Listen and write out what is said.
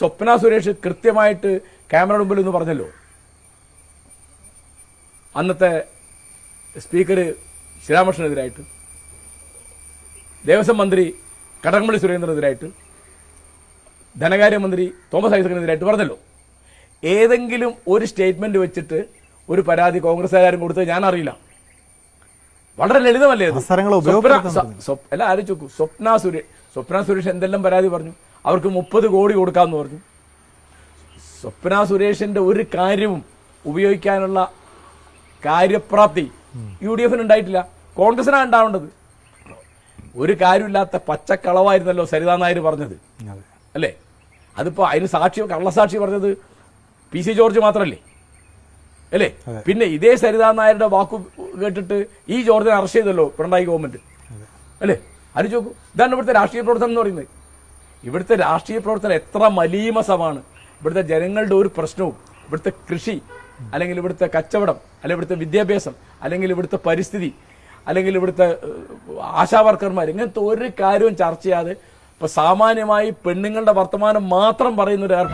സ്വപ്ന സുരേഷ് കൃത്യമായിട്ട് ക്യാമറ മുമ്പിൽ എന്ന് പറഞ്ഞല്ലോ. അന്നത്തെ സ്പീക്കർ ശ്രീരാമകൃഷ്ണനെതിരായിട്ട് ദേവസ്വം മന്ത്രി കടകംപള്ളി സുരേന്ദ്രനെതിരായിട്ട് ധനകാര്യമന്ത്രി തോമസ് ഐസക്കിനെതിരായിട്ട് പറഞ്ഞല്ലോ. ഏതെങ്കിലും ഒരു സ്റ്റേറ്റ്മെന്റ് വെച്ചിട്ട് ഒരു പരാതി കോൺഗ്രസ്സുകാരും കൊടുത്തത് ഞാൻ അറിയില്ല വളരെ ലളിതമല്ലേ അല്ല ആലോചിച്ചു സ്വപ്ന സുരേഷ് സ്വപ്ന സുരേഷ് എന്തെല്ലാം പരാതി പറഞ്ഞു? അവർക്ക് മുപ്പത് കോടി കൊടുക്കാമെന്ന് പറഞ്ഞു. സ്വപ്ന സുരേഷിന്റെ ഒരു കാര്യവും ഉപയോഗിക്കാനുള്ള കാര്യപ്രാപ്തി യു ഡി എഫിന് ഉണ്ടായിട്ടില്ല. കോൺഗ്രസിനാണ് ഉണ്ടാവേണ്ടത്. ഒരു കാര്യമില്ലാത്ത പച്ചക്കളവായിരുന്നല്ലോ സരിതാ നായർ പറഞ്ഞത്. അല്ലേ? അതിപ്പോ അതിന് സാക്ഷി കള്ളസാക്ഷി പറഞ്ഞത് പി സി ജോർജ് മാത്രമല്ലേ അല്ലേ? പിന്നെ ഇതേ സരിതാ നായരുടെ വാക്കു കേട്ടിട്ട് ഈ ജോർജിനെ അറസ്റ്റ് ചെയ്തല്ലോ പിണറായി ഗവൺമെന്റ്. അല്ലേ? അത് ഇതാണ് ഇവിടുത്തെ രാഷ്ട്രീയ പ്രവർത്തനം എന്ന് പറയുന്നത്. ഇവിടുത്തെ രാഷ്ട്രീയ പ്രവർത്തനം എത്ര മലീമസമാണ്. ഇവിടുത്തെ ജനങ്ങളുടെ ഒരു പ്രശ്നവും ഇവിടുത്തെ കൃഷി അല്ലെങ്കിൽ ഇവിടുത്തെ കച്ചവടം അല്ലെങ്കിൽ ഇവിടുത്തെ വിദ്യാഭ്യാസം അല്ലെങ്കിൽ ഇവിടുത്തെ പരിസ്ഥിതി അല്ലെങ്കിൽ ഇവിടുത്തെ ആശാവർക്കർമാർ ഇങ്ങനത്തെ ഒരു കാര്യവും ചർച്ച ചെയ്യാതെ ഇപ്പൊ സാമാന്യമായി പെണ്ണുങ്ങളുടെ വർത്തമാനം മാത്രം പറയുന്ന ഒരു